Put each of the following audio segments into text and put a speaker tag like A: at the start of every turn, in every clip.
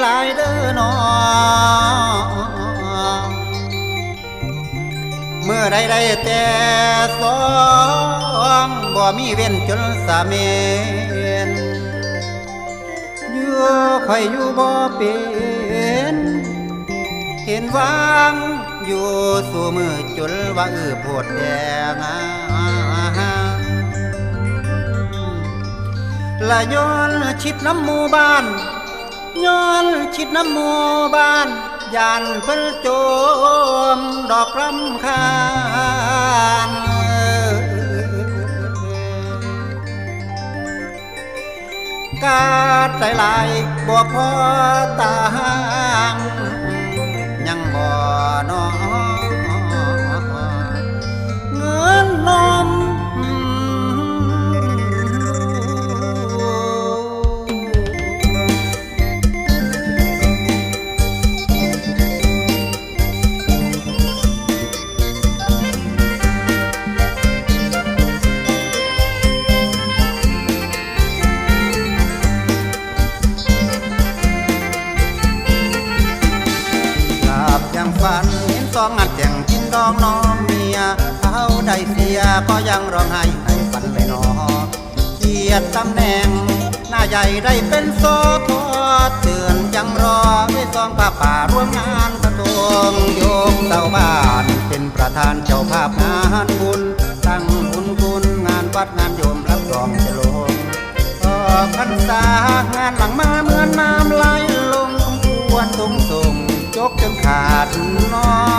A: หลายเด้อน้อเมื่อใดได้แต่สองบ่มีเว้นจนสาเมนอยู่คอยอยู่บ่เป็นเห็นวางอยู่สู่มือจนว่าเออโพดแดงละย้อนชิดน้ำหมู่บ้าน ย้อนชิดน้ำหมู่บ้านยานเพิ่นโจมดอกรำคาญกาดใส่ลายบ่พอตางยัง สองงัดแข่งกินดองน้องเมียเขาได้เสียก็ยังร้องไห้ในฝันเลยนอเกียรตำแหน่ง หน้าใหญ่ได้เป็นโซทอเตือนยังรอให้ซองผ้าป่าร่วมงานกระทรวงโยมเสาบ้านเป็นประธานเจ้าภาพงานบุญตั้งบุญคุณงานวัดงานโยมรับรองจะลงออกพรรษางานหลังมาเหมือนน้ำไหลลงควรสูงส่งจกจนขาดนอร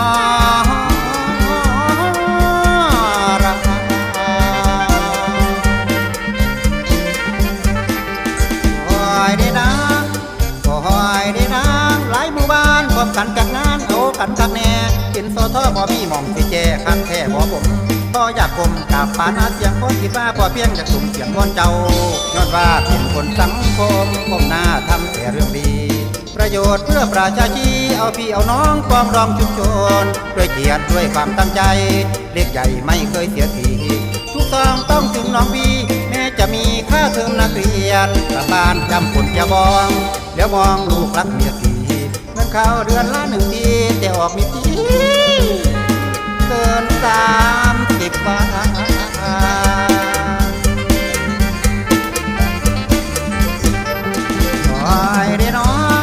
A: บ้านกันจัดงานเอากันกันแน่เป็นโซทอบ่มีหม่องสิแจคันแท้บ่ผมพออยากกลมกราบปานาเสียงคนคิดว่าพอเพียงอยากสุ่มเสียงวอนเจ้าย้อนว่าเป็นคนสังคมก้มหน้าทำแต่เรื่องดี ประโยชน์เพื่อประชาชีเอาพี่เอาน้องปองรองชุมชนด้วยเกียรติด้วยความตั้งใจ เล็กใหญ่ไม่เคยเสียทีทุกซองต้องถึงน้องบีแม้จะมีค่าเทอมนักเรียนกลับบ้านจำผลจะบองเดี๋ยวมองลูกรักเมียสี เข้าเดือนละหนึ่งทีแต่ออกมีทีเกินสามสิบบาทคอยได้น้อง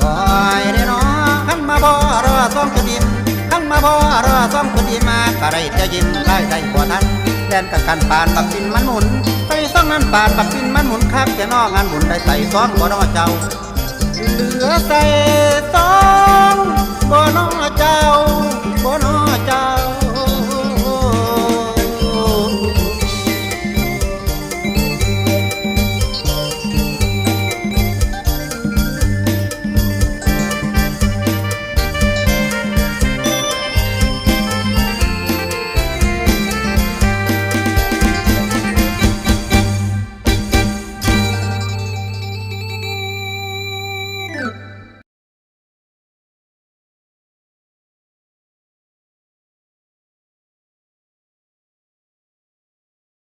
A: คอยได้น้องขันมาบ่รอซ่องจะดิมขันมาบ่รอซ่องจะดิมมาก็ได้จะยิ้มได้ได้กว่าทันแดนกับกันปานบักปินมันหมุนใส่ซ่องนั้นปานบักปินมันหมุนครับแค่นอกงานหมุนได้ใส่ซ่องบ่นอเจ้า เหลือใส่ซอง